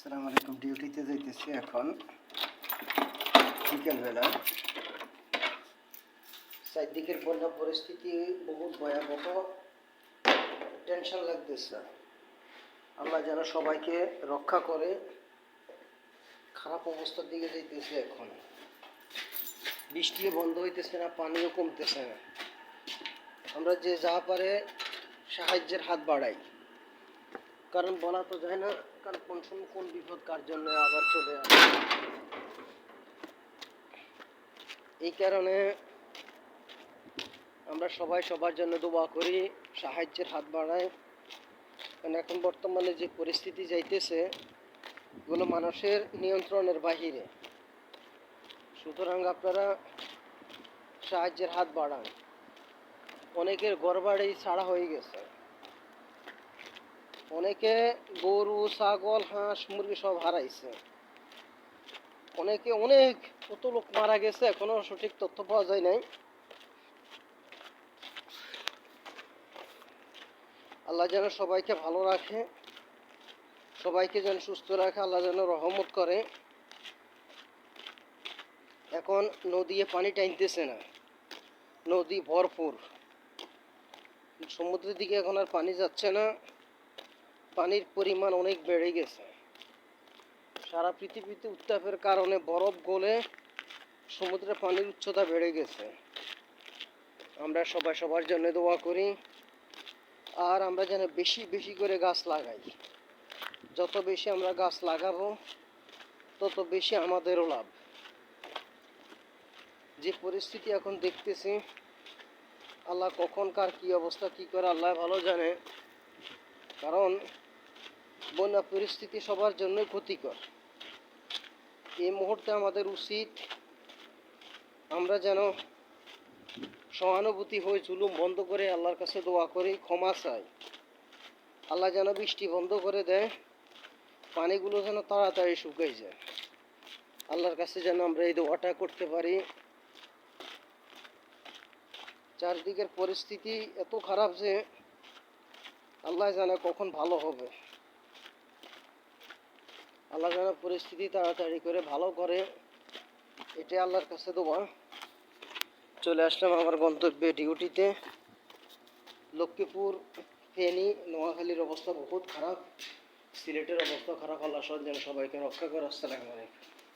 আসসালামু আলাইকুম, ডিউটিতে যাইতেছি এখন। বিকেলবেলা। চারদিকের বন্যা পরিস্থিতি বহুত ভয়াবহ। টেনশন লাগতেছে। আল্লাহ যেন সবাইকে রক্ষা করে। খারাপ অবস্থার দিকে যাইতেছে এখন। বৃষ্টিও বন্ধ হইতেছে না, পানিও কমতেছে না। আমরা যে যা পারে সাহায্যের হাত বাড়াই। কারণ বলা তো যায় না, কারণ সময় কোন বিপদ কার জন্য আবার চলে আসে। এই কারণে আমরা সবাই সবার জন্য দোয়া করি, সাহায্যের হাত বাড়াই কারণ এখন বর্তমানে যে পরিস্থিতি যাইতেছে, এগুলো মানুষের নিয়ন্ত্রণের বাহিরে। সুতরাং আপনারা সাহায্যের হাত বাড়ান। অনেকের ঘর বাড়ি ছাড়া হয়ে গেছে। অনেকে গরু, ছাগল, হাঁস, মুরগি সব হারাইছে। অনেকে অনেক কত লোক মারা গেছে, এখনও সঠিক তথ্য পাওয়া যায় নাই। আল্লাহ যেন সবাইকে ভালো রাখে, সবাইকে যেন সুস্থ রাখে, আল্লাহ যেন রহমত করে। এখন নদীয়ে পানি টাইনতেছে না, নদী ভরপুর। সমুদ্রের দিকে এখন আর পানি যাচ্ছে না। পানির পরিমাণ অনেক বেড়ে গেছে। সারা পৃথিবীতে উত্তাপের কারণে বরফ গলে সমুদ্রের পানির উচ্চতা বেড়ে গেছে। আমরা সবাই সবার জন্য দোয়া করি। আর আমরা যেন বেশি বেশি করে গাছ লাগাই। যত বেশি আমরা গাছ লাগাবো, তত বেশি আমাদেরও লাভ। যে পরিস্থিতি এখন দেখতেছি, আল্লাহ কখন কার কি অবস্থা, কি করে, আল্লাহ ভালো জানে। কারণ বন্যা পরিস্থিতি সবার জন্যই ক্ষতিকর। এই মুহূর্তে আমাদের উচিত আমরা যেন সহানুভূতি হয়ে জুলুম বন্ধ করে আল্লাহর কাছে দোয়া করি, ক্ষমা চাই। আল্লাহ যেন বৃষ্টি বন্ধ করে দেয়, পানিগুলো যেন তাড়াতাড়ি শুকাই যায়। আল্লাহর কাছে যেন আমরা এই দোয়াটা করতে পারি। চারদিকের পরিস্থিতি এত খারাপ যে আল্লাহ জানে কখন ভালো হবে। আল্লাহ যেন পরিস্থিতি তাড়াতাড়ি করে ভালো করে। এটাই আল্লাহর কাছে দোয়া। চলে আসলাম আমার গন্তব্যে ডিউটিতে। লক্ষ্মীপুর, ফেনী, নোয়াখালীর অবস্থা বহুত খারাপ। সিলেটের অবস্থা খারাপ, আল্লাহ যেন সবাইকে রক্ষা করে। আসসালামু আলাইকুম।